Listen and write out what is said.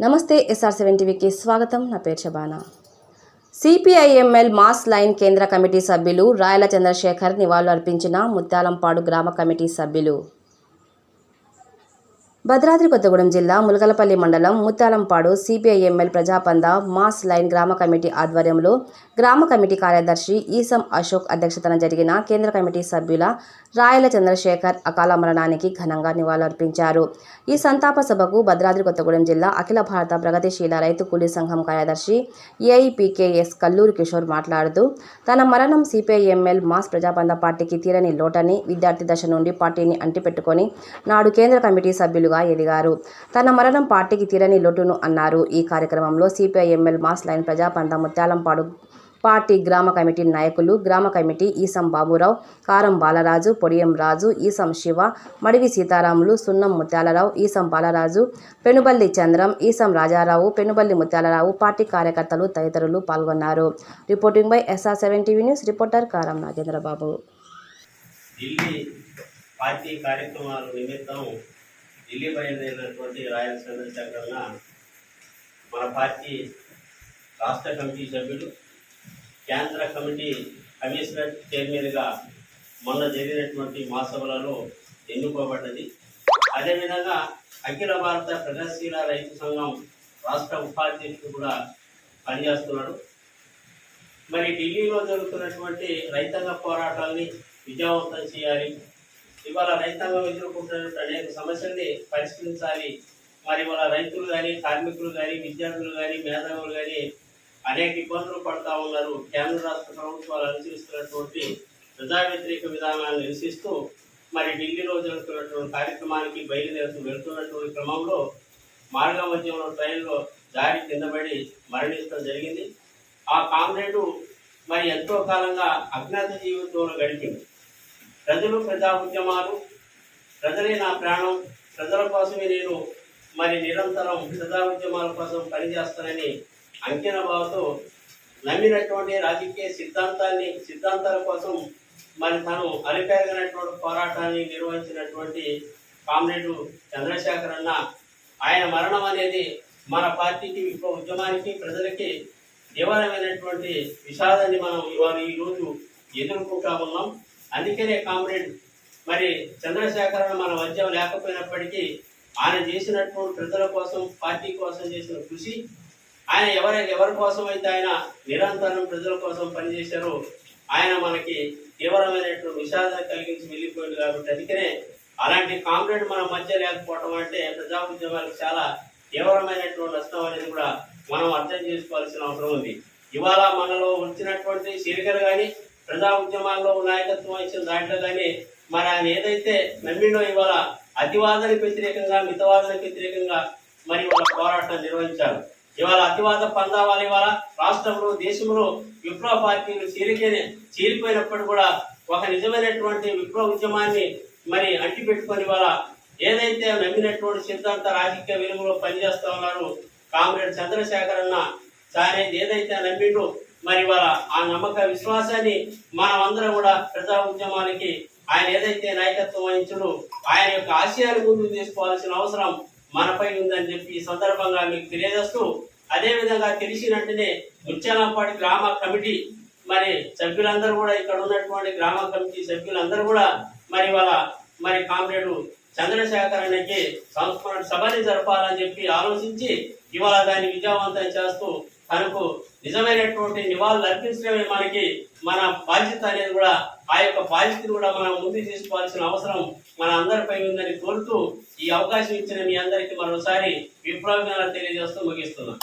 నమస్తే SR seven టీవీకి స్వాగతం. నా పేరు శబానా సిపిఐఎంఎల్ మాస్ లైన్ కేంద్ర కమిటీ సభ్యులు రాయల చంద్రశేఖర్ నివాళులు అర్పించిన ముత్యాలంపాడు గ్రామ కమిటీ సభ్యులు భద్రాద్రి కొత్తగూడెం జిల్లా ములకలపల్లి మండలం Muthyalampadu ML Prajapantha mass line గ్రామ కమిటీ ఆధ్వర్యంలో గ్రామ కమిటీ కార్యదర్శి ఈసం అశోక్ అధ్యక్షతన జరిగిన కేంద్ర కమిటీ సభ్యుల రాయల చంద్రశేఖర్ అకాల మరణానికి ఘనంగా నివాళులర్పించారు. ఈ సంతాప సభకు భద్రాద్రి కొత్తగూడెం జిల్లా అఖిల భారత ప్రగతిశీల రైతు కూలీ సంఘం కార్యదర్శి ఏఐపికేఎస్ కల్లూరు కిషోర్ మాట్లాడుతూ తన మరణం సిపిఐఎంఎల్ మాస్ ప్రజాపంద పార్టీకి తీరని లోటని విద్యార్థి దశ నుండి పార్టీని అంటిపెట్టుకొని నాడు కేంద్ర కమిటీ సభ్యులుగా ఎదిగారు. తన మరణం పార్టీకి తీరని లోటును అన్నారు. ఈ కార్యక్రమంలో CPIML mass line Prajapantha Muthyalampadu party గ్రామ కమిటీ నాయకులు గ్రామ కమిటీ ఈసం బాబురావు కారం బాలరాజు పొడియం రాజు ఈసం శివ మడివి సీతారాములు సున్నం ముత్యాలరావు ఈసం బాలరాజు పెనుబల్లి చంద్రం ఈసం రాజారావు పెనుబల్లి ముత్యాలరావు పార్టీ కార్యకర్తలు తదితరులు పాల్గొన్నారు. Reporting by SR seven TV news reporter Karam Nagendrababu. Delhi party కార్యక్రమాల నిమిత్తం ఢిల్లీ బయలుదేరినటువంటి రాయల చంద్రశేఖరన్న మన పార్టీ రాష్ట్ర కమిటీ సభ్యులు కేంద్ర కమిటీ కమిషనర్ చైర్మన్గా మొన్న జరిగినటువంటి మహాసభలలో ఎన్నుకోబడ్డది. అదేవిధంగా అఖిల భారత ప్రగతిశీల రైతు సంఘం రాష్ట్ర ఉపాధ్యక్షుడు కూడా పనిచేస్తున్నాడు. మరి ఢిల్లీలో జరుగుతున్నటువంటి రైతాంగ పోరాటాల్ని విజయవంతం చేయాలి ఇవాళ రైతాంగం ఎదుర్కొంటున్నటువంటి అనేక సమస్యల్ని పరిష్కరించాలి. మరి ఇవాళ రైతులు కానీ కార్మికులు కానీ విద్యార్థులు కానీ మేధావులు కానీ అనేక ఇబ్బందులు పడతా ఉన్నారు. కేంద్ర రాష్ట్ర ప్రభుత్వాలు అనుసరిస్తున్నటువంటి ప్రజా వ్యతిరేక విధానాన్ని నిరసిస్తూ మరి ఢిల్లీలో జరుగుతున్నటువంటి కార్యక్రమానికి బయలుదేరుతూ వెళ్తున్నటువంటి క్రమంలో మార్గ మధ్యంలో ట్రైన్లో దారి కిందపడి మరణించడం జరిగింది. ఆ కామ్రేడు మరి ఎంతో కాలంగా అజ్ఞాత జీవితంలో గడిపింది ప్రజలు ప్రజా ఉద్యమాలు ప్రజలే నా ప్రాణం ప్రజల కోసమే నేను మరి నిరంతరం ప్రజా ఉద్యమాల కోసం పనిచేస్తానని అంకిన భావతో నమ్మినటువంటి రాజకీయ సిద్ధాంతాన్ని సిద్ధాంతాల కోసం మరి తను అలిపెరగినటువంటి పోరాటాన్ని నిర్వహించినటువంటి కామ్రేడు చంద్రశేఖర్ అన్న ఆయన మరణం అనేది మన పార్టీకి విప్లవ ఉద్యమానికి ప్రజలకి తీవ్రమైనటువంటి విషాదాన్ని మనం ఇవాళ ఈ రోజు ఎదుర్కొంటా ఉన్నాం. అందుకనే కామ్రేడ్ మరి చంద్రశేఖరన్ మన మధ్య లేకపోయినప్పటికీ ఆయన చేసినటువంటి ప్రజల కోసం పార్టీ కోసం చేసిన కృషి ఆయన ఎవరి ఎవరి కోసం అయితే ఆయన నిరంతరం ప్రజల కోసం పనిచేశారో ఆయన మనకి తీవ్రమైనటువంటి విషాదం కలిగించి వెళ్ళిపోయింది కాబట్టి అందుకనే అలాంటి కామ్రేడ్ మన మధ్య లేకపోవడం అంటే ప్రజా ఉద్యమాలకు చాలా తీవ్రమైనటువంటి నష్టం అనేది కూడా మనం అర్థం చేసుకోవాల్సిన అవసరం ఉంది. ఇవాళ మనలో వచ్చినటువంటి శీలికలు కానీ ప్రజా ఉద్యమాల్లో నాయకత్వం వహించిన దాంట్లో కానీ మరి ఆయన ఏదైతే నమ్మిండో ఇవాళ అతివాదానికి వ్యతిరేకంగా మితవాదానికి వ్యతిరేకంగా మరి ఇవాళ పోరాటం నిర్వహించారు. ఇవాళ అతివాద పందావాలు ఇవాళ రాష్ట్రంలో దేశంలో విప్లవ పార్టీలు చీలికనే చీలిపోయినప్పుడు కూడా ఒక నిజమైనటువంటి విప్లవ ఉద్యమాన్ని మరి అంటిపెట్టుకొని వల్ల ఇవాళ ఏదైతే నమ్మినటువంటి సిద్ధాంత రాజకీయ వెలుగులో పనిచేస్తా ఉన్నారు కామ్రేడ్ చంద్రశేఖర్ అన్న సారేది ఏదైతే నమ్మిండో మరి వాళ్ళ ఆ నమ్మక విశ్వాసాన్ని మనమందరం కూడా ప్రజా ఉద్యమానికి ఆయన ఏదైతే నాయకత్వం వహించుడు ఆయన యొక్క ఆశయాలు ముందుకు తీసుకోవాల్సిన అవసరం మనపై ఉందని చెప్పి ఈ సందర్భంగా మీకు తెలియజేస్తూ అదేవిధంగా తెలిసిన వెంటనే ముత్యాలంపాటి గ్రామ కమిటీ మరి సభ్యులందరూ కూడా ఇక్కడ ఉన్నటువంటి గ్రామ కమిటీ సభ్యులందరూ కూడా మరి వాళ్ళ మరి కామ్రేడు చంద్రశేఖర్ అన్నకి సంస్మరణ సభని జరపాలని చెప్పి ఆలోచించి ఇవాళ దాన్ని విజయవంతం చేస్తూ తనకు నిజమైనటువంటి నివాళులు అర్పించడమే మనకి మన బాధ్యత అనేది కూడా ఆ యొక్క బాధ్యతను కూడా మనం ముందు తీసుకోవాల్సిన అవసరం మన అందరిపై ఉందని కోరుతూ ఈ అవకాశం ఇచ్చిన మీ అందరికీ మరోసారి విప్లవంగా తెలియజేస్తూ ముగిస్తున్నాం